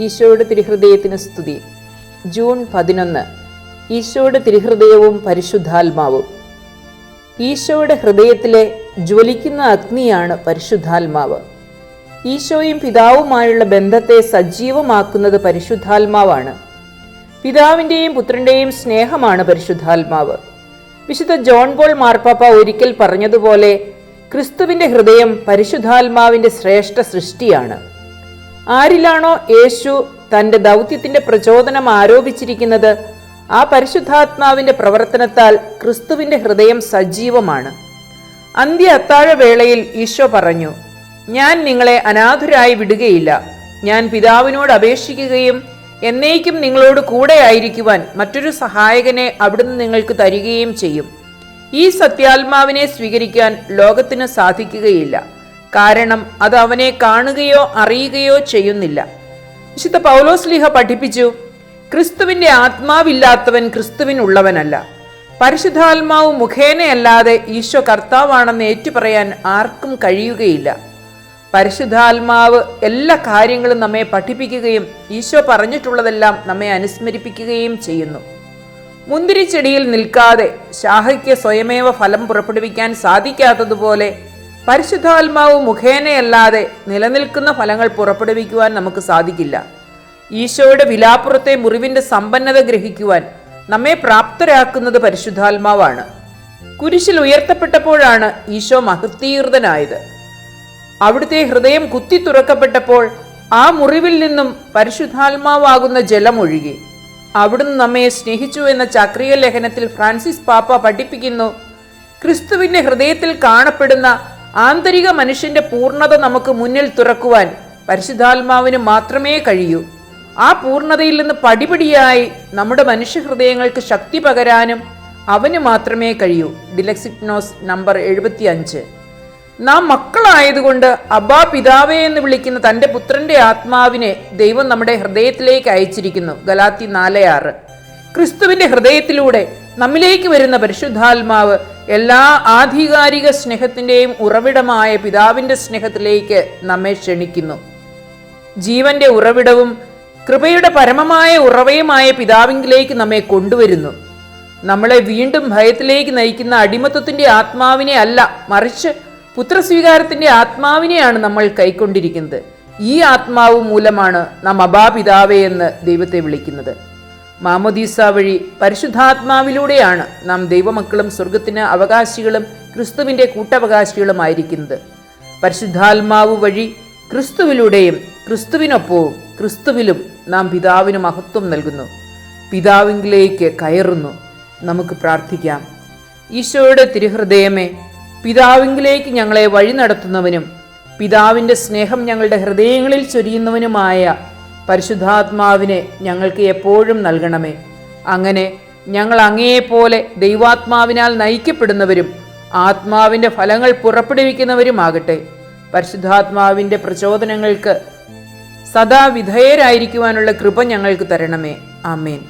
ഈശോയുടെ തിരുഹൃദയത്തിന് സ്തുതി. ജൂൺ പതിനൊന്ന്. ഈശോയുടെ തിരുഹൃദയവും പരിശുദ്ധാത്മാവും. ഈശോയുടെ ഹൃദയത്തിലെ ജ്വലിക്കുന്ന അഗ്നിയാണ് പരിശുദ്ധാത്മാവ്. ഈശോയും പിതാവുമായുള്ള ബന്ധത്തെ സജീവമാക്കുന്നത് പരിശുദ്ധാത്മാവാണ്. പിതാവിന്റെയും പുത്രന്റെയും സ്നേഹമാണ് പരിശുദ്ധാത്മാവ്. വിശുദ്ധ ജോൺ പോൾ മാർപ്പാപ്പ ഒരിക്കൽ പറഞ്ഞതുപോലെ ക്രിസ്തുവിന്റെ ഹൃദയം പരിശുദ്ധാത്മാവിന്റെ ശ്രേഷ്ഠ സൃഷ്ടിയാണ്. ആരിലാണോ യേശു തന്റെ ദൗത്യത്തിന്റെ പ്രചോദനം ആരോപിച്ചിരിക്കുന്നത്? ആ പരിശുദ്ധാത്മാവിന്റെ പ്രവർത്തനത്താൽ ക്രിസ്തുവിന്റെ ഹൃദയം സജീവമാണ്. അന്ത്യ അത്താഴവേളയിൽ ഈശോ പറഞ്ഞു ഞാൻ നിങ്ങളെ അനാഥരായി വിടുകയില്ല. ഞാൻ പിതാവിനോട് അപേക്ഷിക്കുകയും എന്നേക്കും നിങ്ങളോട് കൂടെ ആയിരിക്കുവാൻ മറ്റൊരു സഹായകനെ അവിടുന്ന് നിങ്ങൾക്ക് തരികയും ചെയ്യും. ഈ സത്യാത്മാവിനെ സ്വീകരിക്കാൻ ലോകത്തിന് സാധിക്കുകയില്ല. കാരണം അത് അവനെ കാണുകയോ അറിയുകയോ ചെയ്യുന്നില്ല. വിശുദ്ധ പൗലോസ്ലിഹ പഠിപ്പിച്ചു ക്രിസ്തുവിന്റെ ആത്മാവില്ലാത്തവൻ ക്രിസ്തുവിനുള്ളവനല്ല. പരിശുദ്ധാത്മാവ് മുഖേനയല്ലാതെ ഈശോ കർത്താവാണെന്ന് ഏറ്റുപറയാൻ ആർക്കും കഴിയുകയില്ല. പരിശുദ്ധാത്മാവ് എല്ലാ കാര്യങ്ങളും നമ്മെ പഠിപ്പിക്കുകയും ഈശോ പറഞ്ഞിട്ടുള്ളതെല്ലാം നമ്മെ അനുസ്മരിപ്പിക്കുകയും ചെയ്യുന്നു. മുന്തിരിച്ചെടിയിൽ നിൽക്കാതെ ശാഹയ്ക്ക് സ്വയമേവ ഫലം പുറപ്പെടുവിക്കാൻ സാധിക്കാത്തതുപോലെ പരിശുദ്ധാത്മാവ് മുഖേനയല്ലാതെ നിലനിൽക്കുന്ന ഫലങ്ങൾ പുറപ്പെടുവിക്കുവാൻ നമുക്ക് സാധിക്കില്ല. ഈശോയുടെ വിലാപ്പുറത്തെ മുറിവിന്റെ സമ്പന്നത ഗ്രഹിക്കുവാൻ നമ്മെ പ്രാപ്തരാക്കുന്നത് പരിശുദ്ധാത്മാവാണ്. കുരിശിൽ ഉയർത്തപ്പെട്ടപ്പോഴാണ് ഈശോ മഹത്തീകൃതനായത് അവിടുത്തെ ഹൃദയം കുത്തി തുറക്കപ്പെട്ടപ്പോൾ ആ മുറിവിൽ നിന്നും പരിശുദ്ധാത്മാവാകുന്ന ജലമൊഴുകി. അവിടുന്ന് നമ്മെ സ്നേഹിച്ചു എന്ന ചക്രീയ ലേഖനത്തിൽ ഫ്രാൻസിസ് പാപ്പ പഠിപ്പിക്കുന്നു ക്രിസ്തുവിന്റെ ഹൃദയത്തിൽ കാണപ്പെടുന്ന ആന്തരിക മനുഷ്യന്റെ പൂർണത നമുക്ക് മുന്നിൽ തുറക്കുവാൻ പരിശുദ്ധാത്മാവിന് മാത്രമേ കഴിയൂ. ആ പൂർണതയിൽ നിന്ന് പടിപടിയായി നമ്മുടെ മനുഷ്യഹൃദയങ്ങൾക്ക് ശക്തി പകരാനും അവന് മാത്രമേ കഴിയൂ. ഡിലക്സിക്നോസ് നമ്പർ എഴുപത്തി അഞ്ച് നാം മക്കളായതുകൊണ്ട് അബാ പിതാവേ എന്ന് വിളിക്കുന്ന തന്റെ പുത്രന്റെ ആത്മാവിനെ ദൈവം നമ്മുടെ ഹൃദയത്തിലേക്ക് അയച്ചിരിക്കുന്നു. ഗലാത്തി നാല് ആറ്. ക്രിസ്തുവിന്റെ ഹൃദയത്തിലൂടെ നമ്മിലേക്ക് വരുന്ന പരിശുദ്ധാത്മാവ് എല്ലാ ആധികാരിക സ്നേഹത്തിന്റെയും ഉറവിടമായ പിതാവിന്റെ സ്നേഹത്തിലേക്ക് നമ്മെ ക്ഷണിക്കുന്നു. ജീവന്റെ ഉറവിടവും കൃപയുടെ പരമമായ ഉറവയുമായ പിതാവിങ്കിലേക്ക് നമ്മെ കൊണ്ടുവരുന്നു. നമ്മളെ വീണ്ടും ഭയത്തിലേക്ക് നയിക്കുന്ന അടിമത്വത്തിന്റെ ആത്മാവിനെ അല്ല മറിച്ച് പുത്രസ്വീകാരത്തിന്റെ ആത്മാവിനെയാണ് നമ്മൾ കൈക്കൊണ്ടിരിക്കുന്നത്. ഈ ആത്മാവ് മൂലമാണ് നാം അബാപിതാവേ എന്ന് ദൈവത്തെ വിളിക്കുന്നത്. മാമോദീസ വഴി പരിശുദ്ധാത്മാവിലൂടെയാണ് നാം ദൈവമക്കളും സ്വർഗത്തിന് അവകാശികളും ക്രിസ്തുവിന്റെ കൂട്ടവകാശികളുമായിരിക്കുന്നത്. പരിശുദ്ധാത്മാവ് വഴി ക്രിസ്തുവിലൂടെയും ക്രിസ്തുവിനൊപ്പവും ക്രിസ്തുവിലും നാം പിതാവിന് മഹത്വം നൽകുന്നു. പിതാവിങ്കിലേക്ക് കയറുന്നു. നമുക്ക് പ്രാർത്ഥിക്കാം. ഈശോയുടെ തിരുഹൃദയമേ പിതാവിങ്കിലേക്ക് ഞങ്ങളെ വഴി നടത്തുന്നവനും പിതാവിന്റെ സ്നേഹം ഞങ്ങളുടെ ഹൃദയങ്ങളിൽ ചൊരിയുന്നവനുമായ പരിശുദ്ധാത്മാവിനെ ഞങ്ങൾക്ക് എപ്പോഴും നൽകണമേ. അങ്ങനെ ഞങ്ങൾ അങ്ങേയെപ്പോലെ ദൈവാത്മാവിനാൽ നയിക്കപ്പെടുന്നവരും ആത്മാവിന്റെ ഫലങ്ങൾ പുറപ്പെടുവിക്കുന്നവരുമാകട്ടെ. പരിശുദ്ധാത്മാവിന്റെ പ്രചോദനങ്ങൾക്ക് സദാ വിധേയരായിരിക്കുവാനുള്ള കൃപ ഞങ്ങൾക്ക് തരണമേ. ആമേൻ.